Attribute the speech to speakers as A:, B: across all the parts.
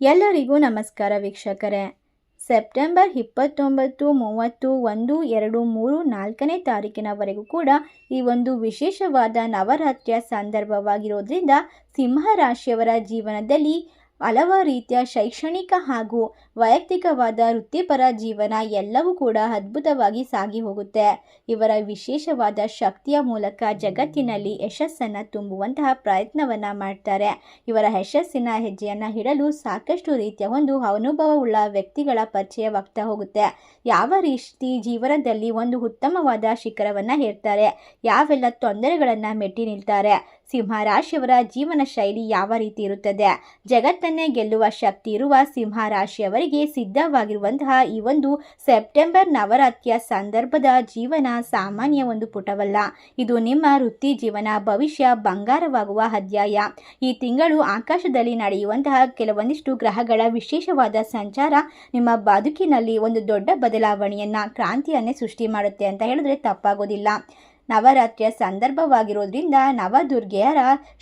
A: ಎಲ್ಲರಿಗೂ ನಮಸ್ಕಾರ ವೀಕ್ಷಕರೇ. ಸೆಪ್ಟೆಂಬರ್ ಇಪ್ಪತ್ತೊಂಬತ್ತು, ಮೂವತ್ತು, ಒಂದು, ಎರಡು, ಮೂರು, ನಾಲ್ಕನೇ ತಾರೀಕಿನವರೆಗೂ ಕೂಡ ಈ ಒಂದು ವಿಶೇಷವಾದ ನವರಾತ್ರಿಯ ಸಂದರ್ಭವಾಗಿರೋದ್ರಿಂದ ಸಿಂಹ ರಾಶಿಯವರ ಜೀವನದಲ್ಲಿ ಹಲವಾರು ರೀತಿಯ ಶೈಕ್ಷಣಿಕ ಹಾಗೂ ವೈಯಕ್ತಿಕವಾದ ವೃತ್ತಿಪರ ಜೀವನ ಎಲ್ಲವೂ ಕೂಡ ಅದ್ಭುತವಾಗಿ ಸಾಗಿ ಹೋಗುತ್ತೆ. ಇವರ ವಿಶೇಷವಾದ ಶಕ್ತಿಯ ಮೂಲಕ ಜಗತ್ತಿನಲ್ಲಿ ಯಶಸ್ಸನ್ನು ತುಂಬುವಂತಹ ಪ್ರಯತ್ನವನ್ನು ಮಾಡ್ತಾರೆ. ಇವರ ಯಶಸ್ಸಿನ ಹೆಜ್ಜೆಯನ್ನು ಇಡಲು ಸಾಕಷ್ಟು ರೀತಿಯ ಒಂದು ಅನುಭವವುಳ್ಳ ವ್ಯಕ್ತಿಗಳ ಪರಿಚಯವಾಗ್ತಾ ಹೋಗುತ್ತೆ. ಯಾವ ರೀತಿ ಜೀವನದಲ್ಲಿ ಒಂದು ಉತ್ತಮವಾದ ಶಿಖರವನ್ನು ಹೇರ್ತಾರೆ ಯಾವೆಲ್ಲ ತೊಂದರೆಗಳನ್ನು ಮೆಟ್ಟಿ ನಿಲ್ತಾರೆ ಸಿಂಹ ರಾಶಿಯವರ ಜೀವನ ಶೈಲಿ ಯಾವ ರೀತಿ ಇರುತ್ತದೆ? ಜಗತ್ತನ್ನೇ ಗೆಲ್ಲುವ ಶಕ್ತಿ ಇರುವ ಸಿಂಹರಾಶಿಯವರಿಗೆ ಸಿದ್ಧವಾಗಿರುವಂತಹ ಈ ಒಂದು ಸೆಪ್ಟೆಂಬರ್ ನವರಾತ್ರಿಯ ಸಂದರ್ಭದ ಜೀವನ ಸಾಮಾನ್ಯ ಒಂದು ಪುಟವಲ್ಲ. ಇದು ನಿಮ್ಮ ವೃತ್ತಿ ಜೀವನ, ಭವಿಷ್ಯ, ಬಂಗಾರವಾಗುವ ಅಧ್ಯಾಯ. ಈ ತಿಂಗಳು ಆಕಾಶದಲ್ಲಿ ನಡೆಯುವಂತಹ ಕೆಲವೊಂದಿಷ್ಟು ಗ್ರಹಗಳ ವಿಶೇಷವಾದ ಸಂಚಾರ ನಿಮ್ಮ ಬದುಕಿನಲ್ಲಿ ಒಂದು ದೊಡ್ಡ ಬದಲಾವಣೆಯನ್ನ, ಕ್ರಾಂತಿಯನ್ನೇ ಸೃಷ್ಟಿ ಮಾಡುತ್ತೆ ಅಂತ ಹೇಳಿದ್ರೆ ತಪ್ಪಾಗೋದಿಲ್ಲ. ನವರಾತ್ರಿಯ ಸಂದರ್ಭವಾಗಿರೋದ್ರಿಂದ ನವದುರ್ಗೆಯರ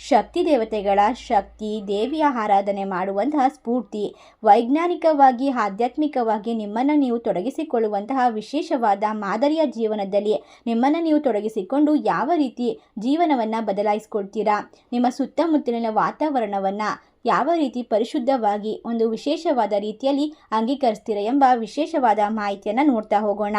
A: ಶಕ್ತಿ ದೇವತೆಗಳ ಶಕ್ತಿ, ದೇವಿಯ ಆರಾಧನೆ ಮಾಡುವಂತಹ ಸ್ಫೂರ್ತಿ, ವೈಜ್ಞಾನಿಕವಾಗಿ, ಆಧ್ಯಾತ್ಮಿಕವಾಗಿ ನಿಮ್ಮನ್ನು ನೀವು ತೊಡಗಿಸಿಕೊಳ್ಳುವಂತಹ ವಿಶೇಷವಾದ ಮಾದರಿಯ ಜೀವನದಲ್ಲಿ ನಿಮ್ಮನ್ನು ನೀವು ತೊಡಗಿಸಿಕೊಂಡು ಯಾವ ರೀತಿ ಜೀವನವನ್ನು ಬದಲಾಯಿಸಿಕೊಳ್ತೀರಾ? ನಿಮ್ಮ ಸುತ್ತಮುತ್ತಲಿನ ವಾತಾವರಣವನ್ನು ಯಾವ ರೀತಿ ಪರಿಶುದ್ಧವಾಗಿ ಒಂದು ವಿಶೇಷವಾದ ರೀತಿಯಲ್ಲಿ ಅಂಗೀಕರಿಸ್ತೀರ ಎಂಬ ವಿಶೇಷವಾದ ಮಾಹಿತಿಯನ್ನು ನೋಡ್ತಾ ಹೋಗೋಣ.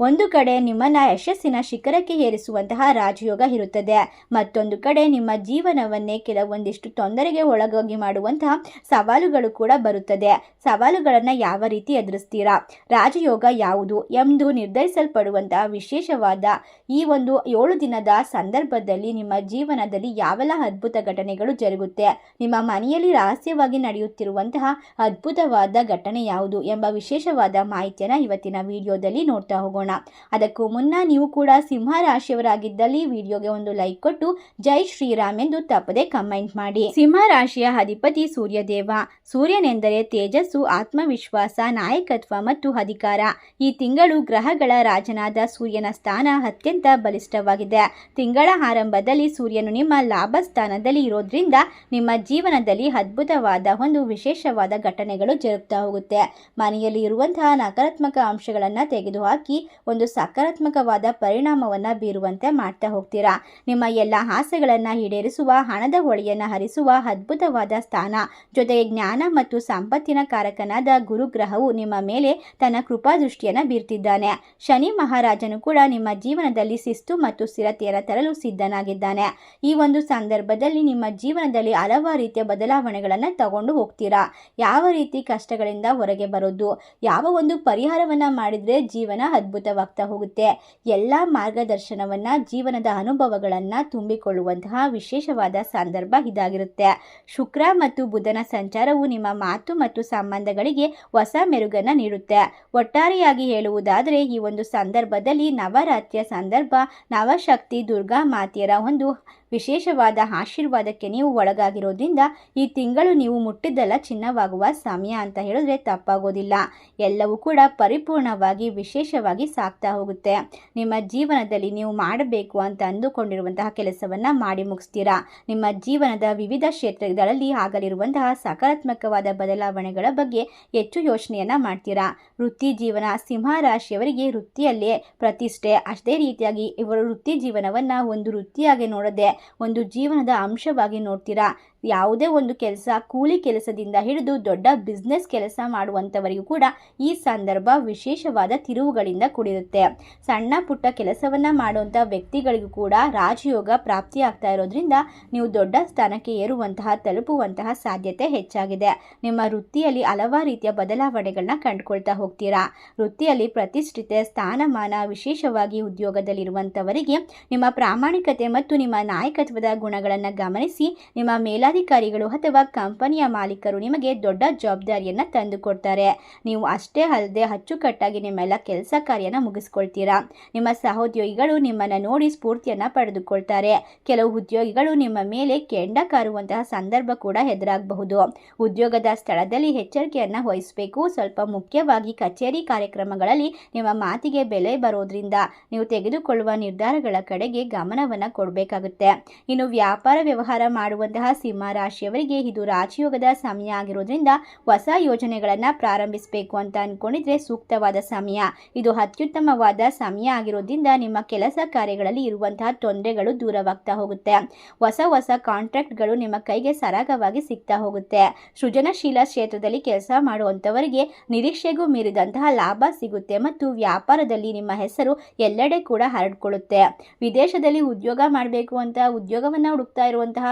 A: ಒಂದು ಕಡೆ ನಿಮ್ಮನ್ನು ಯಶಸ್ಸಿನ ಶಿಖರಕ್ಕೆ ಏರಿಸುವಂತಹ ರಾಜಯೋಗ ಇರುತ್ತದೆ. ಮತ್ತೊಂದು ಕಡೆ ನಿಮ್ಮ ಜೀವನವನ್ನೇ ಕೆಲವೊಂದಿಷ್ಟು ತೊಂದರೆಗೆ ಒಳಗಾಗಿ ಮಾಡುವಂತಹ ಸವಾಲುಗಳು ಕೂಡ ಬರುತ್ತದೆ. ಸವಾಲುಗಳನ್ನು ಯಾವ ರೀತಿ ಎದುರಿಸ್ತೀರಾ? ರಾಜಯೋಗ ಯಾವುದು ಎಂದು ನಿರ್ಧರಿಸಲ್ಪಡುವಂತಹ ವಿಶೇಷವಾದ ಈ ಒಂದು ಏಳು ದಿನದ ಸಂದರ್ಭದಲ್ಲಿ ನಿಮ್ಮ ಜೀವನದಲ್ಲಿ ಯಾವೆಲ್ಲ ಅದ್ಭುತ ಘಟನೆಗಳು ಜರುಗುತ್ತೆ? ನಿಮ್ಮ ಮನೆಯಲ್ಲಿ ರಹಸ್ಯವಾಗಿ ನಡೆಯುತ್ತಿರುವಂತಹ ಅದ್ಭುತವಾದ ಘಟನೆ ಯಾವುದು ಎಂಬ ವಿಶೇಷವಾದ ಮಾಹಿತಿಯನ್ನು ಇವತ್ತಿನ ವಿಡಿಯೋದಲ್ಲಿ ನೋಡ್ತಾ ಹೋಗೋಣ. ಅದಕ್ಕೂ ಮುನ್ನ ನೀವು ಕೂಡ ಸಿಂಹ ರಾಶಿಯವರಾಗಿದ್ದಲ್ಲಿ ವಿಡಿಯೋಗೆ ಒಂದು ಲೈಕ್ ಕೊಟ್ಟು ಜೈ ಶ್ರೀರಾಮ್ ಎಂದು ತಪ್ಪದೆ ಕಮೆಂಟ್ ಮಾಡಿ. ಸಿಂಹ ರಾಶಿಯ ಅಧಿಪತಿ ಸೂರ್ಯದೇವ. ಸೂರ್ಯನೆಂದರೆ ತೇಜಸ್ಸು, ಆತ್ಮವಿಶ್ವಾಸ, ನಾಯಕತ್ವ ಮತ್ತು ಅಧಿಕಾರ. ಈ ತಿಂಗಳು ಗ್ರಹಗಳ ರಾಜನಾದ ಸೂರ್ಯನ ಸ್ಥಾನ ಅತ್ಯಂತ ಬಲಿಷ್ಠವಾಗಿದೆ. ತಿಂಗಳ ಆರಂಭದಲ್ಲಿ ಸೂರ್ಯನು ನಿಮ್ಮ ಲಾಭ ಸ್ಥಾನದಲ್ಲಿ ಇರೋದ್ರಿಂದ ನಿಮ್ಮ ಜೀವನದಲ್ಲಿ ಅದ್ಭುತವಾದ ಒಂದು ವಿಶೇಷವಾದ ಘಟನೆಗಳು ಜರುಗ್ತಾ ಹೋಗುತ್ತೆ. ಮನೆಯಲ್ಲಿ ಇರುವಂತಹ ನಕಾರಾತ್ಮಕ ಅಂಶಗಳನ್ನು ತೆಗೆದುಹಾಕಿ ಒಂದು ಸಕಾರಾತ್ಮಕವಾದ ಪರಿಣಾಮವನ್ನು ಬೀರುವಂತೆ ಮಾಡ್ತಾ ಹೋಗ್ತೀರಾ? ನಿಮ್ಮ ಎಲ್ಲ ಆಸೆಗಳನ್ನು ಈಡೇರಿಸುವ, ಹಣದ ಹೊಳೆಯನ್ನು ಹರಿಸುವ ಅದ್ಭುತವಾದ ಸ್ಥಾನ ಜೊತೆಗೆ ಜ್ಞಾನ ಮತ್ತು ಸಂಪತ್ತಿನ ಕಾರಕನಾದ ಗುರುಗ್ರಹವು ನಿಮ್ಮ ಮೇಲೆ ತನ್ನ ಕೃಪಾ ಕೃಪಾದೃಷ್ಟಿಯನ್ನು ಬೀರ್ತಿದ್ದಾನೆ. ಶನಿ ಮಹಾರಾಜನು ಕೂಡ ನಿಮ್ಮ ಜೀವನದಲ್ಲಿ ಶಿಸ್ತು ಮತ್ತು ಸ್ಥಿರತೆಯನ್ನು ತರಲು ಸಿದ್ಧನಾಗಿದ್ದಾನೆ. ಈ ಒಂದು ಸಂದರ್ಭದಲ್ಲಿ ನಿಮ್ಮ ಜೀವನದಲ್ಲಿ ಹಲವಾರು ರೀತಿಯ ಬದಲಾವಣೆಗಳನ್ನು ತಗೊಂಡು ಹೋಗ್ತೀರಾ? ಯಾವ ರೀತಿ ಕಷ್ಟಗಳಿಂದ ಹೊರಗೆ ಬರೋದು? ಯಾವ ಒಂದು ಪರಿಹಾರವನ್ನು ಮಾಡಿದರೆ ಜೀವನ ಅದ್ಭುತವಾಗ್ತಾ ಹೋಗುತ್ತೆ? ಎಲ್ಲ ಮಾರ್ಗದರ್ಶನವನ್ನು, ಜೀವನದ ಅನುಭವಗಳನ್ನು ತುಂಬಿಕೊಳ್ಳುವಂತಹ ವಿಶೇಷವಾದ ಸಂದರ್ಭ ಇದಾಗಿರುತ್ತೆ. ಶುಕ್ರ ಮತ್ತು ಬುಧನ ಸಂಚಾರವು ನಿಮ್ಮ ಮಾತು ಮತ್ತು ಸಂಬಂಧಗಳಿಗೆ ಹೊಸ ಮೆರುಗನ್ನು ನೀಡುತ್ತೆ. ಒಟ್ಟಾರೆಯಾಗಿ ಹೇಳುವುದಾದರೆ, ಈ ಒಂದು ಸಂದರ್ಭದಲ್ಲಿ ನವರಾತ್ರಿಯ ಸಂದರ್ಭ, ನವಶಕ್ತಿ, ದುರ್ಗಾ ಮಾತೆಯರ ಒಂದು ವಿಶೇಷವಾದ ಆಶೀರ್ವಾದಕ್ಕೆ ನೀವು ಒಳಗಾಗಿರೋದ್ರಿಂದ ಈ ತಿಂಗಳು ನೀವು ಮುಟ್ಟಿದ್ದೆಲ್ಲ ಚಿನ್ನವಾಗುವ ಸಮಯ ಅಂತ ಹೇಳಿದ್ರೆ ತಪ್ಪಾಗೋದಿಲ್ಲ. ಎಲ್ಲವೂ ಕೂಡ ಪರಿಪೂರ್ಣವಾಗಿ ವಿಶೇಷವಾಗಿ ಸಾಕ್ತಾ ಹೋಗುತ್ತೆ. ನಿಮ್ಮ ಜೀವನದಲ್ಲಿ ನೀವು ಮಾಡಬೇಕು ಅಂತ ಅಂದುಕೊಂಡಿರುವಂತಹ ಕೆಲಸವನ್ನು ಮಾಡಿ ಮುಗಿಸ್ತೀರಾ? ನಿಮ್ಮ ಜೀವನದ ವಿವಿಧ ಕ್ಷೇತ್ರಗಳಲ್ಲಿ ಆಗಲಿರುವಂತಹ ಸಕಾರಾತ್ಮಕವಾದ ಬದಲಾವಣೆಗಳ ಬಗ್ಗೆ ಹೆಚ್ಚು ಯೋಚನೆಯನ್ನು ಮಾಡ್ತೀರಾ? ವೃತ್ತಿ ಜೀವನ ಸಿಂಹ ರಾಶಿಯವರಿಗೆ ವೃತ್ತಿಯಲ್ಲೇ ಪ್ರತಿಷ್ಠೆ. ಅಷ್ಟೇ ರೀತಿಯಾಗಿ ಇವರು ವೃತ್ತಿ ಜೀವನವನ್ನು ಒಂದು ವೃತ್ತಿಯಾಗಿ ನೋಡದೆ ಒಂದು ಜೀವನದ ಅಂಶವಾಗಿ ನೋಡ್ತೀರಾ? ಯಾವುದೇ ಒಂದು ಕೆಲಸ ಕೂಲಿ ಕೆಲಸದಿಂದ ಹಿಡಿದು ದೊಡ್ಡ ಬಿಸ್ನೆಸ್ ಕೆಲಸ ಮಾಡುವಂಥವರಿಗೂ ಕೂಡ ಈ ಸಂದರ್ಭ ವಿಶೇಷವಾದ ತಿರುವುಗಳಿಂದ ಕೂಡಿರುತ್ತೆ. ಸಣ್ಣ ಪುಟ್ಟ ಕೆಲಸವನ್ನು ಮಾಡುವಂಥ ವ್ಯಕ್ತಿಗಳಿಗೂ ಕೂಡ ರಾಜಯೋಗ ಪ್ರಾಪ್ತಿಯಾಗ್ತಾ ಇರೋದ್ರಿಂದ ನೀವು ದೊಡ್ಡ ಸ್ಥಾನಕ್ಕೆ ಏರುವಂತಹ, ತಲುಪುವಂತಹ ಸಾಧ್ಯತೆ ಹೆಚ್ಚಾಗಿದೆ. ನಿಮ್ಮ ವೃತ್ತಿಯಲ್ಲಿ ಹಲವಾರು ರೀತಿಯ ಬದಲಾವಣೆಗಳನ್ನ ಕಂಡುಕೊಳ್ತಾ ಹೋಗ್ತೀರಾ? ವೃತ್ತಿಯಲ್ಲಿ ಪ್ರತಿಷ್ಠಿತ ಸ್ಥಾನಮಾನ ವಿಶೇಷವಾಗಿ ಉದ್ಯೋಗದಲ್ಲಿರುವಂಥವರಿಗೆ ನಿಮ್ಮ ಪ್ರಾಮಾಣಿಕತೆ ಮತ್ತು ನಿಮ್ಮ ನಾಯಕತ್ವದ ಗುಣಗಳನ್ನು ಗಮನಿಸಿ, ನಿಮ್ಮ ಮೇಲಾಧಿಕಾರಿಗಳು ಅಥವಾ ಕಂಪನಿಯ ಮಾಲೀಕರು ನಿಮಗೆ ದೊಡ್ಡ ಜವಾಬ್ದಾರಿಯನ್ನು ತಂದುಕೊಡ್ತಾರೆ. ನೀವು ಅಷ್ಟೇ ಅಲ್ಲದೆ ಅಚ್ಚುಕಟ್ಟಾಗಿ ನಿಮ್ಮೆಲ್ಲ ಕೆಲಸ ಕಾರ್ಯನ ಮುಗಿಸ್ಕೊಳ್ತೀರಾ. ನಿಮ್ಮ ಸಹೋದ್ಯೋಗಿಗಳು ನಿಮ್ಮನ್ನು ನೋಡಿ ಸ್ಫೂರ್ತಿಯನ್ನು ಪಡೆದುಕೊಳ್ತಾರೆ. ಕೆಲವು ಉದ್ಯೋಗಿಗಳು ನಿಮ್ಮ ಮೇಲೆ ಕೆಂಡ ಕಾರುವಂತಹ ಸಂದರ್ಭ ಕೂಡ ಎದುರಾಗಬಹುದು. ಉದ್ಯೋಗದ ಸ್ಥಳದಲ್ಲಿ ಎಚ್ಚರಿಕೆಯನ್ನು ವಹಿಸಬೇಕು. ಸ್ವಲ್ಪ ಮುಖ್ಯವಾಗಿ ಕಚೇರಿ ಕಾರ್ಯಕ್ರಮಗಳಲ್ಲಿ ನಿಮ್ಮ ಮಾತಿಗೆ ಬೆಲೆ ಬರೋದ್ರಿಂದ ನೀವು ತೆಗೆದುಕೊಳ್ಳುವ ನಿರ್ಧಾರಗಳ ಕಡೆಗೆ ಗಮನವನ್ನು ಕೊಡಬೇಕಾಗುತ್ತೆ. ಇನ್ನು ವ್ಯಾಪಾರ ವ್ಯವಹಾರ ಮಾಡುವಂತಹ ಸಿಂಹ ಸಿಂಹರಾಶಿಯವರಿಗೆ ಇದು ರಾಜಯೋಗದ ಸಮಯ ಆಗಿರೋದ್ರಿಂದ ಹೊಸ ಯೋಜನೆಗಳನ್ನು ಪ್ರಾರಂಭಿಸಬೇಕು ಅಂತ ಅನ್ಕೊಂಡಿದ್ರೆ ಸೂಕ್ತವಾದ ಸಮಯ. ಇದು ಅತ್ಯುತ್ತಮವಾದ ಸಮಯ ಆಗಿರೋದ್ರಿಂದ ನಿಮ್ಮ ಕೆಲಸ ಕಾರ್ಯಗಳಲ್ಲಿ ಇರುವಂತಹ ತೊಂದರೆಗಳು ದೂರವಾಗ್ತಾ ಹೋಗುತ್ತೆ. ಹೊಸ ಹೊಸ ಕಾಂಟ್ರಾಕ್ಟ್ಗಳು ನಿಮ್ಮ ಕೈಗೆ ಸರಾಗವಾಗಿ ಸಿಗ್ತಾ ಹೋಗುತ್ತೆ. ಸೃಜನಶೀಲ ಕ್ಷೇತ್ರದಲ್ಲಿ ಕೆಲಸ ಮಾಡುವಂಥವರಿಗೆ ನಿರೀಕ್ಷೆಗೂ ಮೀರಿದಂತಹ ಲಾಭ ಸಿಗುತ್ತೆ ಮತ್ತು ವ್ಯಾಪಾರದಲ್ಲಿ ನಿಮ್ಮ ಹೆಸರು ಎಲ್ಲೆಡೆ ಕೂಡ ಹರಡ್ಕೊಳ್ಳುತ್ತೆ. ವಿದೇಶದಲ್ಲಿ ಉದ್ಯೋಗ ಮಾಡಬೇಕು ಅಂತ ಉದ್ಯೋಗವನ್ನು ಹುಡುಕ್ತಾ ಇರುವಂತಹ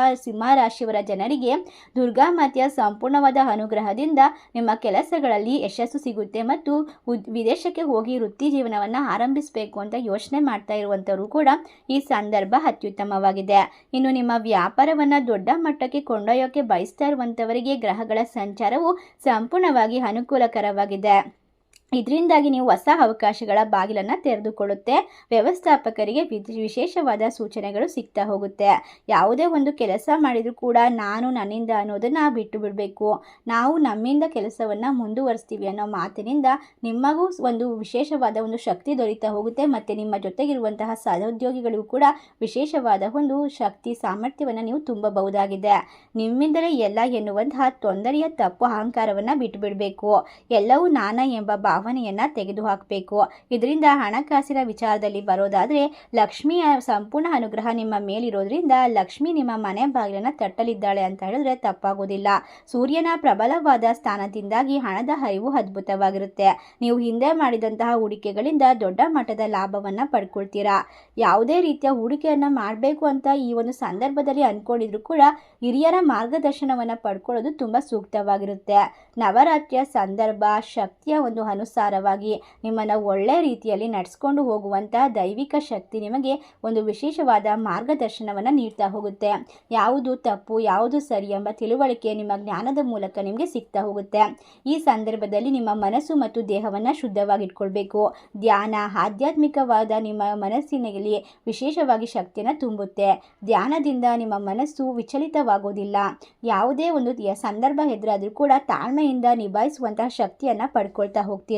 A: ಜನರಿಗೆ ದುರ್ಗಾ ಮಾತೆಯ ಸಂಪೂರ್ಣವಾದ ಅನುಗ್ರಹದಿಂದ ನಿಮ್ಮ ಕೆಲಸಗಳಲ್ಲಿ ಯಶಸ್ಸು ಸಿಗುತ್ತೆ ಮತ್ತು ವಿದೇಶಕ್ಕೆ ಹೋಗಿ ವೃತ್ತಿ ಜೀವನವನ್ನು ಆರಂಭಿಸಬೇಕು ಅಂತ ಯೋಚನೆ ಮಾಡ್ತಾ ಇರುವಂಥವರು ಕೂಡ ಈ ಸಂದರ್ಭ ಅತ್ಯುತ್ತಮವಾಗಿದೆ. ಇನ್ನು ನಿಮ್ಮ ವ್ಯಾಪಾರವನ್ನು ದೊಡ್ಡ ಮಟ್ಟಕ್ಕೆ ಕೊಂಡೊಯ್ಯೋಕೆ ಬಯಸ್ತಾ ಇರುವಂಥವರಿಗೆ ಗ್ರಹಗಳ ಸಂಚಾರವು ಸಂಪೂರ್ಣವಾಗಿ ಅನುಕೂಲಕರವಾಗಿದೆ. ಇದರಿಂದಾಗಿ ನೀವು ಹೊಸ ಅವಕಾಶಗಳ ಬಾಗಿಲನ್ನು ತೆರೆದುಕೊಳ್ಳುತ್ತೆ. ವ್ಯವಸ್ಥಾಪಕರಿಗೆ ವಿದ್- ವಿಶೇಷವಾದ ಸೂಚನೆಗಳು ಸಿಗ್ತಾ ಹೋಗುತ್ತೆ. ಯಾವುದೇ ಒಂದು ಕೆಲಸ ಮಾಡಿದರೂ ಕೂಡ ನಾನು ನನ್ನಿಂದ ಅನ್ನೋದನ್ನು ಬಿಟ್ಟು ಬಿಡಬೇಕು. ನಾವು ನಮ್ಮಿಂದ ಕೆಲಸವನ್ನು ಮುಂದುವರಿಸ್ತೀವಿ ಅನ್ನೋ ಮಾತಿನಿಂದ ನಿಮಗೂ ಒಂದು ವಿಶೇಷವಾದ ಒಂದು ಶಕ್ತಿ ದೊರೀತಾ ಹೋಗುತ್ತೆ. ಮತ್ತು ನಿಮ್ಮ ಜೊತೆಗಿರುವಂತಹ ಸಹೋದ್ಯೋಗಿಗಳಿಗೂ ಕೂಡ ವಿಶೇಷವಾದ ಒಂದು ಶಕ್ತಿ ಸಾಮರ್ಥ್ಯವನ್ನು ನೀವು ತುಂಬಬಹುದಾಗಿದೆ. ನಿಮ್ಮಿಂದಲೇ ಎಲ್ಲ ಎನ್ನುವಂತಹ ತೊಂದರೆಯ ತಪ್ಪು ಅಹಂಕಾರವನ್ನು ಬಿಟ್ಟುಬಿಡಬೇಕು ಎಲ್ಲವೂ ನಾನ ಎಂಬ ಭಾವನೆಯನ್ನು ತೆಗೆದುಹಾಕಬೇಕು. ಇದರಿಂದ ಹಣಕಾಸಿನ ವಿಚಾರದಲ್ಲಿ ಬರೋದಾದ್ರೆ, ಲಕ್ಷ್ಮಿಯ ಸಂಪೂರ್ಣ ಅನುಗ್ರಹ ನಿಮ್ಮ ಮೇಲಿರೋದ್ರಿಂದ ಲಕ್ಷ್ಮಿ ನಿಮ್ಮ ಮನೆ ಬಾಗಿಲನ್ನ ತಟ್ಟಲಿದ್ದಾಳೆ ಅಂತ ಹೇಳಿದ್ರೆ ತಪ್ಪಾಗೋದಿಲ್ಲ. ಸೂರ್ಯನ ಪ್ರಬಲವಾದ ಸ್ಥಾನದಿಂದಾಗಿ ಹಣದ ಹರಿವು ಅದ್ಭುತವಾಗಿರುತ್ತೆ. ನೀವು ಹಿಂದೆ ಮಾಡಿದಂತಹ ಹೂಡಿಕೆಗಳಿಂದ ದೊಡ್ಡ ಮಟ್ಟದ ಲಾಭವನ್ನ ಪಡ್ಕೊಳ್ತೀರಾ? ಯಾವುದೇ ರೀತಿಯ ಹೂಡಿಕೆಯನ್ನ ಮಾಡಬೇಕು ಅಂತ ಈ ಒಂದು ಸಂದರ್ಭದಲ್ಲಿ ಅನ್ಕೊಂಡಿದ್ರು ಕೂಡ ಹಿರಿಯರ ಮಾರ್ಗದರ್ಶನವನ್ನ ಪಡ್ಕೊಳ್ಳೋದು ತುಂಬಾ ಸೂಕ್ತವಾಗಿರುತ್ತೆ. ನವರಾತ್ರಿಯ ಸಂದರ್ಭ, ಶಕ್ತಿಯ ಒಂದು ಅನುಸಾರವಾಗಿ ನಿಮ್ಮನ್ನು ಒಳ್ಳೆ ರೀತಿಯಲ್ಲಿ ನಡೆಸ್ಕೊಂಡು ಹೋಗುವಂಥ ದೈವಿಕ ಶಕ್ತಿ ನಿಮಗೆ ಒಂದು ವಿಶೇಷವಾದ ಮಾರ್ಗದರ್ಶನವನ್ನು ನೀಡ್ತಾ ಹೋಗುತ್ತೆ. ಯಾವುದು ತಪ್ಪು, ಯಾವುದು ಸರಿ ಎಂಬ ತಿಳುವಳಿಕೆ ನಿಮ್ಮ ಜ್ಞಾನದ ಮೂಲಕ ನಿಮಗೆ ಸಿಗ್ತಾ ಹೋಗುತ್ತೆ. ಈ ಸಂದರ್ಭದಲ್ಲಿ ನಿಮ್ಮ ಮನಸ್ಸು ಮತ್ತು ದೇಹವನ್ನು ಶುದ್ಧವಾಗಿಟ್ಕೊಳ್ಬೇಕು. ಧ್ಯಾನ, ಆಧ್ಯಾತ್ಮಿಕವಾದ ನಿಮ್ಮ ಮನಸ್ಸಿನಲ್ಲಿ ವಿಶೇಷವಾಗಿ ಶಕ್ತಿಯನ್ನು ತುಂಬುತ್ತೆ. ಧ್ಯಾನದಿಂದ ನಿಮ್ಮ ಮನಸ್ಸು ವಿಚಲಿತವಾಗೋದಿಲ್ಲ. ಯಾವುದೇ ಒಂದು ಸಂದರ್ಭ ಎದುರಾದರೂ ಕೂಡ ತಾಳ್ಮೆಯಿಂದ ನಿಭಾಯಿಸುವಂತಹ ಶಕ್ತಿಯನ್ನು ಪಡ್ಕೊಳ್ತಾ ಹೋಗ್ತೀರಾ.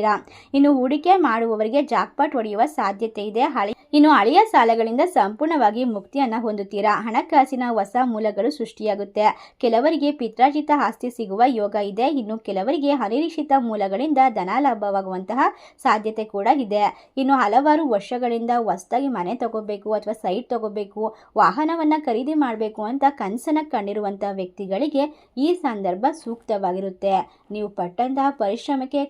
A: ಇನ್ನು ಹೂಡಿಕೆ ಮಾಡುವವರಿಗೆ ಜಾಕ್ಪಾಟ್ ಹೊಡೆಯುವ ಸಾಧ್ಯತೆ ಇದೆ. ಹಳೆ ಇನ್ನು ಹಳೆಯ ಸಾಲಗಳಿಂದ ಸಂಪೂರ್ಣವಾಗಿ ಮುಕ್ತಿಯನ್ನು ಹೊಂದುತ್ತೀರಾ? ಹಣಕಾಸಿನ ಹೊಸ ಮೂಲಗಳು ಸೃಷ್ಟಿಯಾಗುತ್ತೆ. ಕೆಲವರಿಗೆ ಪಿತ್ರಾರ್ಜಿತ ಆಸ್ತಿ ಸಿಗುವ ಯೋಗ ಇದೆ. ಇನ್ನು ಕೆಲವರಿಗೆ ಅನಿರೀಕ್ಷಿತ ಮೂಲಗಳಿಂದ ಧನ ಲಾಭವಾಗುವಂತಹ ಸಾಧ್ಯತೆ ಕೂಡ ಇದೆ. ಇನ್ನು ಹಲವಾರು ವರ್ಷಗಳಿಂದ ಹೊಸದಾಗಿ ಮನೆ ತಗೋಬೇಕು ಅಥವಾ ಸೈಟ್ ತಗೋಬೇಕು, ವಾಹನವನ್ನು ಖರೀದಿ ಮಾಡಬೇಕು ಅಂತ ಕನಸನ ಕಂಡಿರುವಂಥ ವ್ಯಕ್ತಿಗಳಿಗೆ ಈ ಸಂದರ್ಭ ಸೂಕ್ತವಾಗಿರುತ್ತೆ. ನೀವು ಪಟ್ಟಂತಹ ಪರಿಶ್ರಮಕ್ಕೆ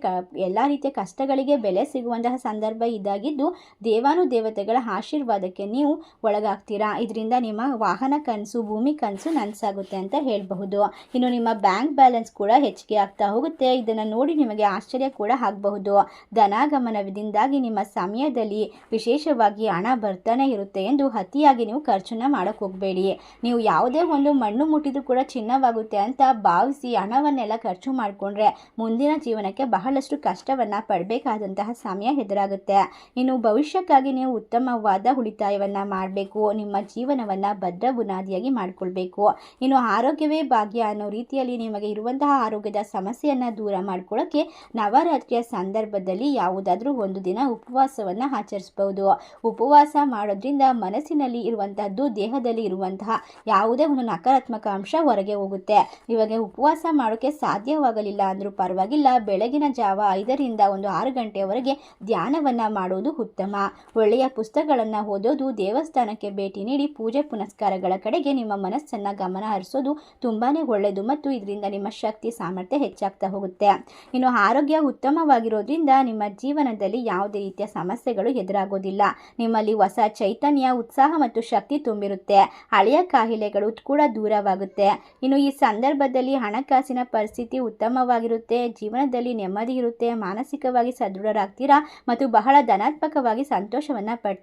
A: ಎಲ್ಲ ರೀತಿಯ ಕಷ್ಟಗಳಿಗೆ ಬೆಲೆ ಸಿಗುವಂತಹ ಸಂದರ್ಭ ಇದಾಗಿದ್ದು ದೇವಾನುದೇವತೆಗಳ ಆಶೀರ್ವಾದಕ್ಕೆ ನೀವು ಒಳಗಾಗ್ತೀರಾ? ಇದರಿಂದ ನಿಮ್ಮ ವಾಹನ ಕನಸು, ಭೂಮಿ ಕನಸು ನನಸಾಗುತ್ತೆ ಅಂತ ಹೇಳಬಹುದು. ಇನ್ನು ನಿಮ್ಮ ಬ್ಯಾಂಕ್ ಬ್ಯಾಲೆನ್ಸ್ ಕೂಡ ಹೆಚ್ಚಿಗೆ ಆಗ್ತಾ ಹೋಗುತ್ತೆ. ಇದನ್ನು ನೋಡಿ ನಿಮಗೆ ಆಶ್ಚರ್ಯ ಕೂಡ ಆಗಬಹುದು. ಧನಾಗಮನದಿಂದಾಗಿ ನಿಮ್ಮ ಸಮಯದಲ್ಲಿ ವಿಶೇಷವಾಗಿ ಹಣ ಬರ್ತಾನೆ ಇರುತ್ತೆ ಎಂದು ಅತಿಯಾಗಿ ನೀವು ಖರ್ಚನ್ನ ಮಾಡೋಕ್ಕೆ ಹೋಗಬೇಡಿ. ನೀವು ಯಾವುದೇ ಒಂದು ಮಣ್ಣು ಮುಟ್ಟಿದ್ರು ಕೂಡ ಚಿನ್ನವಾಗುತ್ತೆ ಅಂತ ಭಾವಿಸಿ ಹಣವನ್ನೆಲ್ಲ ಖರ್ಚು ಮಾಡಿಕೊಂಡ್ರೆ ಮುಂದಿನ ಜೀವನಕ್ಕೆ ಬಹಳಷ್ಟು ಕಷ್ಟವನ್ನು ಪಡಬೇಕಾದಂತಹ ಸಮಯ ಎದುರಾಗುತ್ತೆ. ಇನ್ನು ಭವಿಷ್ಯಕ್ಕಾಗಿ ನೀವು ಉತ್ತಮವಾದ ಉಳಿತಾಯವನ್ನು ಮಾಡಬೇಕು, ನಿಮ್ಮ ಜೀವನವನ್ನು ಭದ್ರ ಬುನಾದಿಯಾಗಿ ಮಾಡಿಕೊಳ್ಬೇಕು. ಇನ್ನು ಆರೋಗ್ಯವೇ ಭಾಗ್ಯ ಅನ್ನೋ ರೀತಿಯಲ್ಲಿ ನಿಮಗೆ ಇರುವಂತಹ ಆರೋಗ್ಯದ ಸಮಸ್ಯೆಯನ್ನು ದೂರ ಮಾಡ್ಕೊಳ್ಳೋಕ್ಕೆ ನವರಾತ್ರಿಯ ಸಂದರ್ಭದಲ್ಲಿ ಯಾವುದಾದ್ರೂ ಒಂದು ದಿನ ಉಪವಾಸವನ್ನು ಆಚರಿಸಬಹುದು ಉಪವಾಸ ಮಾಡೋದ್ರಿಂದ ಮನಸ್ಸಿನಲ್ಲಿ ಇರುವಂತಹದ್ದು, ದೇಹದಲ್ಲಿ ಇರುವಂತಹ ಯಾವುದೇ ಒಂದು ನಕಾರಾತ್ಮಕ ಅಂಶ ಹೊರಗೆ ಹೋಗುತ್ತೆ. ಇವಾಗ ಉಪವಾಸ ಮಾಡೋಕ್ಕೆ ಸಾಧ್ಯವಾಗಲಿಲ್ಲ ಅಂದರೂ ಪರವಾಗಿಲ್ಲ, ಬೆಳಗಿನ ಜಾವ ಐದರಿಂದ ಒಂದು ಆರು ಗಂಟೆಯವರೆಗೆ ಧ್ಯಾನವನ್ನು ಮಾಡುವುದು ಉತ್ತಮ. ಒಳ್ಳೆಯ ಪುಸ್ತಕಗಳನ್ನು ಓದೋದು, ದೇವಸ್ಥಾನಕ್ಕೆ ಭೇಟಿ ನೀಡಿ ಪೂಜೆ ಪುನಸ್ಕಾರಗಳ ಕಡೆಗೆ ನಿಮ್ಮ ಮನಸ್ಸನ್ನು ಗಮನ ಹರಿಸೋದು ತುಂಬಾ ಒಳ್ಳೆಯದು ಮತ್ತು ಇದರಿಂದ ನಿಮ್ಮ ಶಕ್ತಿ, ಸಾಮರ್ಥ್ಯ ಹೆಚ್ಚಾಗ್ತಾ ಹೋಗುತ್ತೆ. ಇನ್ನು ಆರೋಗ್ಯ ಉತ್ತಮವಾಗಿರೋದ್ರಿಂದ ನಿಮ್ಮ ಜೀವನದಲ್ಲಿ ಯಾವುದೇ ರೀತಿಯ ಸಮಸ್ಯೆಗಳು ಎದುರಾಗೋದಿಲ್ಲ. ನಿಮ್ಮಲ್ಲಿ ಹೊಸ ಚೈತನ್ಯ, ಉತ್ಸಾಹ ಮತ್ತು ಶಕ್ತಿ ತುಂಬಿರುತ್ತೆ. ಹಳೆಯ ಕಾಯಿಲೆಗಳು ಕೂಡ ದೂರವಾಗುತ್ತೆ. ಇನ್ನು ಈ ಸಂದರ್ಭದಲ್ಲಿ ಹಣಕಾಸಿನ ಪರಿಸ್ಥಿತಿ ಉತ್ತಮವಾಗಿರುತ್ತೆ, ಜೀವನದಲ್ಲಿ ನೆಮ್ಮದಿ ಇರುತ್ತೆ, ಮಾನಸಿಕವಾಗಿ ಸದೃಢರಾಗ್ತೀರಾ ಮತ್ತು ಬಹಳ ಧನಾತ್ಮಕವಾಗಿ ಸಂತೋಷವನ್ನು ಪಡ್ತೀರಾ?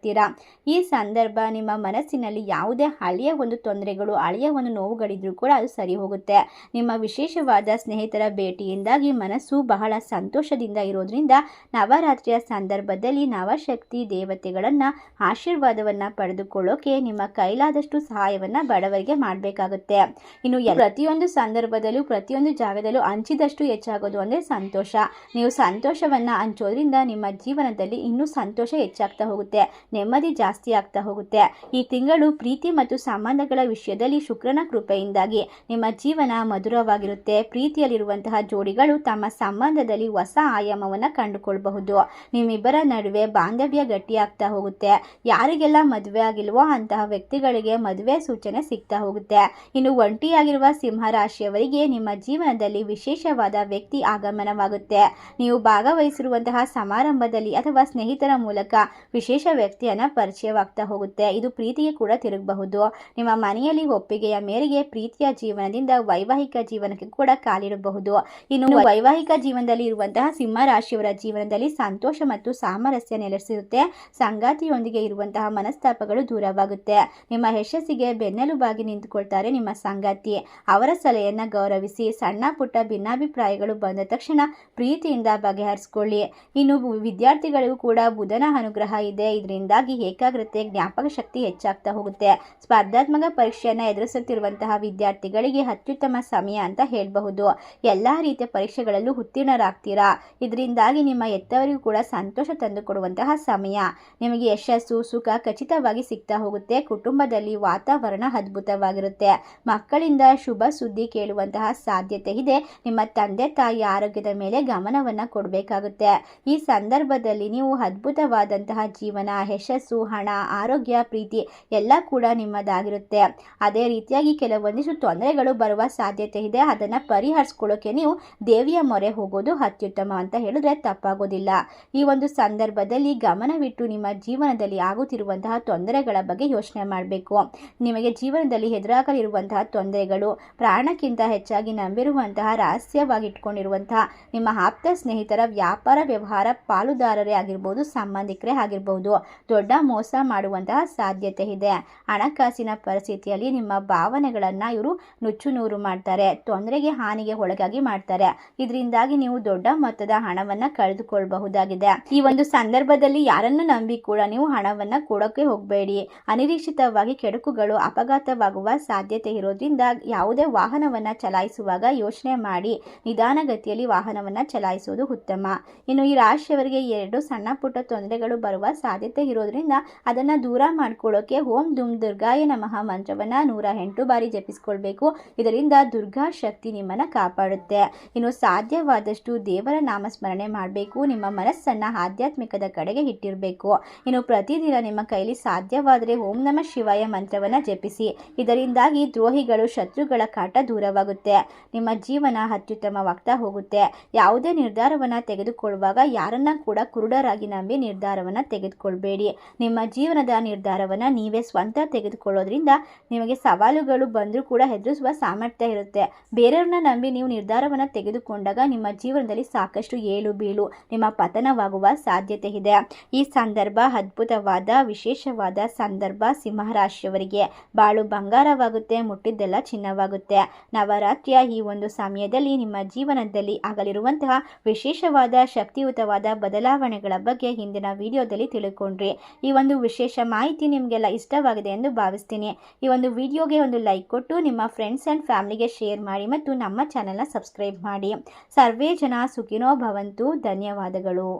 A: ಈ ಸಂದರ್ಭ ನಿಮ್ಮ ಮನಸ್ಸಿನಲ್ಲಿ ಯಾವುದೇ ಹಳೆಯ ಒಂದು ತೊಂದರೆಗಳು, ಹಳೆಯ ಒಂದು ನೋವುಗಳಿದ್ರೂ ಕೂಡ ಅದು ಸರಿ ಹೋಗುತ್ತೆ. ನಿಮ್ಮ ವಿಶೇಷವಾದ ಸ್ನೇಹಿತರ ಭೇಟಿಯಿಂದಾಗಿ ಮನಸ್ಸು ಬಹಳ ಸಂತೋಷದಿಂದ ಇರೋದ್ರಿಂದ ನವರಾತ್ರಿಯ ಸಂದರ್ಭದಲ್ಲಿ ನವಶಕ್ತಿ ದೇವತೆಗಳನ್ನು, ಆಶೀರ್ವಾದವನ್ನು ಪಡೆದುಕೊಳ್ಳೋಕೆ ನಿಮ್ಮ ಕೈಲಾದಷ್ಟು ಸಹಾಯವನ್ನು ಬಡವರಿಗೆ ಮಾಡಬೇಕಾಗುತ್ತೆ. ಇನ್ನು ಪ್ರತಿಯೊಂದು ಸಂದರ್ಭದಲ್ಲೂ, ಪ್ರತಿಯೊಂದು ಜಾಗದಲ್ಲೂ ಹಂಚಿದಷ್ಟು ಹೆಚ್ಚಾಗೋದು ಅಂದರೆ ಸಂತೋಷ. ನೀವು ಸಂತೋಷವನ್ನು ಹಂಚೋದ್ರಿಂದ ನಿಮ್ಮ ಜೀವನದಲ್ಲಿ ಇನ್ನೂ ಸಂತೋಷ ಹೆಚ್ಚಾಗ್ತಾ ಹೋಗುತ್ತೆ. ನೆಮ್ಮದಿ ಜಾಸ್ತಿ ಆಗ್ತಾ ಹೋಗುತ್ತೆ. ಈ ತಿಂಗಳು ಪ್ರೀತಿ ಮತ್ತು ಸಂಬಂಧಗಳ ವಿಷಯದಲ್ಲಿ ಶುಕ್ರನ ಕೃಪೆಯಿಂದಾಗಿ ನಿಮ್ಮ ಜೀವನ ಮಧುರವಾಗಿರುತ್ತೆ. ಪ್ರೀತಿಯಲ್ಲಿರುವಂತಹ ಜೋಡಿಗಳು ತಮ್ಮ ಸಂಬಂಧದಲ್ಲಿ ಹೊಸ ಆಯಾಮವನ್ನು ಕಂಡುಕೊಳ್ಬಹುದು. ನಿಮ್ಮಿಬ್ಬರ ನಡುವೆ ಬಾಂಧವ್ಯ ಗಟ್ಟಿಯಾಗ್ತಾ ಹೋಗುತ್ತೆ. ಯಾರಿಗೆಲ್ಲ ಮದುವೆ ಆಗಿಲ್ವೋ ಅಂತಹ ವ್ಯಕ್ತಿಗಳಿಗೆ ಮದುವೆ ಸೂಚನೆ ಸಿಗ್ತಾ ಹೋಗುತ್ತೆ. ಇನ್ನು ಒಂಟಿಯಾಗಿರುವ ಸಿಂಹರಾಶಿಯವರಿಗೆ ನಿಮ್ಮ ಜೀವನದಲ್ಲಿ ವಿಶೇಷವಾದ ವ್ಯಕ್ತಿ ಆಗಮನವಾಗುತ್ತೆ. ನೀವು ಭಾಗವಹಿಸಿರುವಂತಹ ಸಮಾರಂಭದಲ್ಲಿ ಅಥವಾ ಸ್ನೇಹಿತರ ಮೂಲಕ ವಿಶೇಷ ವ್ಯಕ್ತಿಯನ್ನ ಪರಿಚಯವಾಗ್ತಾ ಹೋಗುತ್ತೆ. ಇದು ಪ್ರೀತಿಗೆ ಕೂಡ ತಿರುಗಬಹುದು. ನಿಮ್ಮ ಮನೆಯಲ್ಲಿ ಒಪ್ಪಿಗೆಯ ಮೇರೆಗೆ ಪ್ರೀತಿಯ ಜೀವನದಿಂದ ವೈವಾಹಿಕ ಜೀವನಕ್ಕೆ ಕೂಡ ಕಾಲಿಡಬಹುದು. ಇನ್ನು ವೈವಾಹಿಕ ಜೀವನದಲ್ಲಿ ಇರುವಂತಹ ಸಿಂಹ ರಾಶಿಯವರ ಜೀವನದಲ್ಲಿ ಸಂತೋಷ ಮತ್ತು ಸಾಮರಸ್ಯ ನೆಲೆಸಿರುತ್ತೆ. ಸಂಗಾತಿಯೊಂದಿಗೆ ಇರುವಂತಹ ಮನಸ್ತಾಪಗಳು ದೂರವಾಗುತ್ತೆ. ನಿಮ್ಮ ಯಶಸ್ಸಿಗೆ ಬೆನ್ನೆಲುಬಾಗಿ ನಿಂತುಕೊಳ್ತಾರೆ ನಿಮ್ಮ ಸಂಗಾತಿ. ಅವರ ಸಲಹೆಯನ್ನ ಗೌರವಿಸಿ ಸಣ್ಣ ಪುಟ್ಟ ಭಿನ್ನಾಭಿಪ್ರಾಯಗಳು ಬಂದ ತಕ್ಷಣ ಪ್ರೀತಿಯಿಂದ ಬಗೆಹರಿಸಿಕೊಳ್ಳಿ. ಇನ್ನು ವಿದ್ಯಾರ್ಥಿಗಳಿಗೂ ಕೂಡ ಬುಧನ ಅನುಗ್ರಹ ಇದೆ. ಇದರಿಂದಾಗಿ ಏಕಾಗ್ರತೆ, ಜ್ಞಾಪಕ ಶಕ್ತಿ ಹೆಚ್ಚಾಗ್ತಾ ಹೋಗುತ್ತೆ. ಸ್ಪರ್ಧಾತ್ಮಕ ಪರೀಕ್ಷೆಯನ್ನು ಎದುರಿಸುತ್ತಿರುವಂತಹ ವಿದ್ಯಾರ್ಥಿಗಳಿಗೆ ಅತ್ಯುತ್ತಮ ಸಮಯ ಅಂತ ಹೇಳಬಹುದು. ಎಲ್ಲ ರೀತಿಯ ಪರೀಕ್ಷೆಗಳಲ್ಲೂ ಉತ್ತೀರ್ಣರಾಗ್ತೀರಾ? ಇದರಿಂದಾಗಿ ನಿಮ್ಮ ಎತ್ತವರಿಗೂ ಕೂಡ ಸಂತೋಷ ತಂದುಕೊಡುವಂತಹ ಸಮಯ. ನಿಮಗೆ ಯಶಸ್ಸು, ಸುಖ ಖಚಿತವಾಗಿ ಸಿಗ್ತಾ ಹೋಗುತ್ತೆ. ಕುಟುಂಬದಲ್ಲಿ ವಾತಾವರಣ ಅದ್ಭುತವಾಗಿರುತ್ತೆ. ಮಕ್ಕಳಿಂದ ಶುಭ ಸುದ್ದಿ ಕೇಳುವಂತಹ ಸಾಧ್ಯತೆ ಇದೆ. ನಿಮ್ಮ ತಂದೆ, ತಾಯಿ ಆರೋಗ್ಯದ ಮೇಲೆ ಗಮನವನ್ನು ಕೊಡಬೇಕಾಗುತ್ತೆ. ಈ ಸಂದರ್ಭದಲ್ಲಿ ನೀವು ಅದ್ಭುತವಾದಂತಹ ಜೀವನ ಯಶಸ್ಸು ಹಣ, ಆರೋಗ್ಯ, ಪ್ರೀತಿ ಎಲ್ಲ ಕೂಡ ನಿಮ್ಮದಾಗಿರುತ್ತೆ. ಅದೇ ರೀತಿಯಾಗಿ ಕೆಲವೊಂದಿಷ್ಟು ತೊಂದರೆಗಳು ಬರುವ ಸಾಧ್ಯತೆ ಇದೆ. ಅದನ್ನು ಪರಿಹರಿಸ್ಕೊಳ್ಳೋಕೆ ನೀವು ದೇವಿಯ ಮೊರೆ ಹೋಗೋದು ಅತ್ಯುತ್ತಮ ಅಂತ ಹೇಳಿದ್ರೆ ತಪ್ಪಾಗೋದಿಲ್ಲ. ಈ ಒಂದು ಸಂದರ್ಭದಲ್ಲಿ ಗಮನವಿಟ್ಟು ನಿಮ್ಮ ಜೀವನದಲ್ಲಿ ಆಗುತ್ತಿರುವಂತಹ ತೊಂದರೆಗಳ ಬಗ್ಗೆ ಯೋಚನೆ ಮಾಡಬೇಕು. ನಿಮಗೆ ಜೀವನದಲ್ಲಿ ಎದುರಾಗಲಿರುವಂತಹ ತೊಂದರೆಗಳು, ಪ್ರಾಣಕ್ಕಿಂತ ಹೆಚ್ಚಾಗಿ ನಂಬಿರುವಂತಹ ರಹಸ್ಯವಾಗಿ ಇಟ್ಕೊಂಡಿರುವಂತಹ ನಿಮ್ಮ ಆಪ್ತ ಸ್ನೇಹಿತರ ವ್ಯಾಪಾರ, ವ್ಯವಹಾರ ಪಾಲುದಾರರೇ ಆಗಿರ್ಬೋದು, ಸಂಬಂಧಿಕರೇ ಆಗಿರ್ಬೋದು ದೊಡ್ಡ ಮೋಸ ಮಾಡುವಂತಹ ಸಾಧ್ಯತೆ ಇದೆ. ಹಣಕಾಸಿನ ಪರಿಸ್ಥಿತಿಯಲ್ಲಿ ನಿಮ್ಮ ಭಾವನೆಗಳನ್ನು ಇವರು ನುಚ್ಚು ನೂರು ಮಾಡ್ತಾರೆ, ತೊಂದರೆಗೆ ಹಾನಿಗೆ ಒಳಗಾಗಿ ಮಾಡ್ತಾರೆ. ಇದರಿಂದಾಗಿ ನೀವು ದೊಡ್ಡ ಮೊತ್ತದ ಹಣವನ್ನು ಕಳೆದುಕೊಳ್ಳಬಹುದಾಗಿದೆ ಈ ಒಂದು ಸಂದರ್ಭದಲ್ಲಿ ಯಾರನ್ನು ನಂಬಿ ಕೂಡ ನೀವು ಹಣವನ್ನು ಕೊಡೋಕೆ ಹೋಗಬೇಡಿ. ಅನಿರೀಕ್ಷಿತವಾಗಿ ಕೆಡುಕುಗಳು ಅಪಘಾತವಾಗುವ ಸಾಧ್ಯತೆ ಇರೋದ್ರಿಂದ ಯಾವುದೇ ವಾಹನವನ್ನು ಚಲಾಯಿಸುವಾಗ ಯೋಚನೆ ಮಾಡಿ, ನಿಧಾನಗತಿಯಲ್ಲಿ ವಾಹನವನ್ನು ಚಲಾಯಿಸುವುದು ಉತ್ತಮ. ಇನ್ನು ಈ ರಾಶಿಯವರಿಗೆ ಎರಡು ಸಣ್ಣ ಪುಟ್ಟ ತೊಂದರೆಗಳು ಬರುವ ಸಾಧ್ಯತೆ ಇರೋದ್ರಿಂದ ಅದನ್ನ ದೂರ ಮಾಡ್ಕೊಳ್ಳೋಕೆ ಓಂ ದುಮ್ ದುರ್ಗಾಯ ನಮಃ ಮಂತ್ರವನ್ನ ನೂರ ಎಂಟು ಬಾರಿ ಜಪಿಸ್ಕೊಳ್ಬೇಕು. ಇದರಿಂದ ದುರ್ಗಾ ಶಕ್ತಿ ನಿಮ್ಮನ್ನ ಕಾಪಾಡುತ್ತೆ. ಇನ್ನು ಸಾಧ್ಯವಾದಷ್ಟು ದೇವರ ನಾಮಸ್ಮರಣೆ ಮಾಡಬೇಕು. ನಿಮ್ಮ ಮನಸ್ಸನ್ನ ಆಧ್ಯಾತ್ಮಿಕದ ಕಡೆಗೆ ಇಟ್ಟಿರಬೇಕು. ಇನ್ನು ಪ್ರತಿದಿನ ನಿಮ್ಮ ಕೈಲಿ ಸಾಧ್ಯವಾದರೆ ಓಂ ನಮ ಶಿವಾಯ ಮಂತ್ರವನ್ನ ಜಪಿಸಿ. ಇದರಿಂದಾಗಿ ದ್ರೋಹಿಗಳು ಶತ್ರುಗಳ ಕಾಟ ದೂರವಾಗುತ್ತೆ. ನಿಮ್ಮ ಜೀವನ ಅತ್ಯುತ್ತಮವಾಗ್ತಾ ಹೋಗುತ್ತೆ. ಯಾವುದೇ ನಿರ್ಧಾರವನ್ನ ತೆಗೆದುಕೊಳ್ಳುವಾಗ ಯಾರನ್ನ ಕೂಡ ಕುರುಡರಾಗಿ ನಂಬಿ ನಿರ್ಧಾರವನ್ನ ತೆಗೆದುಕೊಳ್ಬೇಡಿ. ನಿಮ್ಮ ಜೀವನದ ನಿರ್ಧಾರವನ್ನ ನೀವೇ ಸ್ವಂತ ತೆಗೆದುಕೊಳ್ಳೋದ್ರಿಂದ ನಿಮಗೆ ಸವಾಲುಗಳು ಬಂದರೂ ಕೂಡ ಹೆದರಿಸುವ ಸಾಮರ್ಥ್ಯ ಇರುತ್ತೆ. ಬೇರೆಯವ್ರನ್ನ ನಂಬಿ ನೀವು ನಿರ್ಧಾರವನ್ನ ತೆಗೆದುಕೊಂಡಾಗ ನಿಮ್ಮ ಜೀವನದಲ್ಲಿ ಸಾಕಷ್ಟು ಏಳು ಬೀಳು, ನಿಮ್ಮ ಪತನವಾಗುವ ಸಾಧ್ಯತೆ ಇದೆ. ಈ ಸಂದರ್ಭ ಅದ್ಭುತವಾದ, ವಿಶೇಷವಾದ ಸಂದರ್ಭ ಸಿಂಹರಾಶಿಯವರಿಗೆ. ಬಾಳು ಬಂಗಾರವಾಗುತ್ತೆ, ಮುಟ್ಟಿದ್ದೆಲ್ಲ ಚಿನ್ನವಾಗುತ್ತೆ. ನವರಾತ್ರಿಯ ಈ ಒಂದು ಸಮಯದಲ್ಲಿ ನಿಮ್ಮ ಜೀವನದಲ್ಲಿ ಆಗಲಿರುವಂತಹ ವಿಶೇಷವಾದ, ಶಕ್ತಿಯುತವಾದ ಬದಲಾವಣೆಗಳ ಬಗ್ಗೆ ಹಿಂದಿನ ವಿಡಿಯೋದಲ್ಲಿ ತಿಳ್ಕೊಂಡ್ರಿ. ಈ ಒಂದು ವಿಶೇಷ ಮಾಹಿತಿ ನಿಮಗೆಲ್ಲ ಇಷ್ಟವಾಗಿದೆ ಎಂದು ಭಾವಿಸ್ತೀನಿ. ಈ ಒಂದು ವಿಡಿಯೋಗೆ ಒಂದು ಲೈಕ್ ಕೊಟ್ಟು ನಿಮ್ಮ ಫ್ರೆಂಡ್ಸ್ ಆ್ಯಂಡ್ ಫ್ಯಾಮಿಲಿಗೆ ಶೇರ್ ಮಾಡಿ ಮತ್ತು ನಮ್ಮ ಚಾನೆಲ್ನ ಸಬ್ಸ್ಕ್ರೈಬ್ ಮಾಡಿ. ಸರ್ವೇ ಜನ ಸುಖಿನೋ ಭವಂತು. ಧನ್ಯವಾದಗಳು.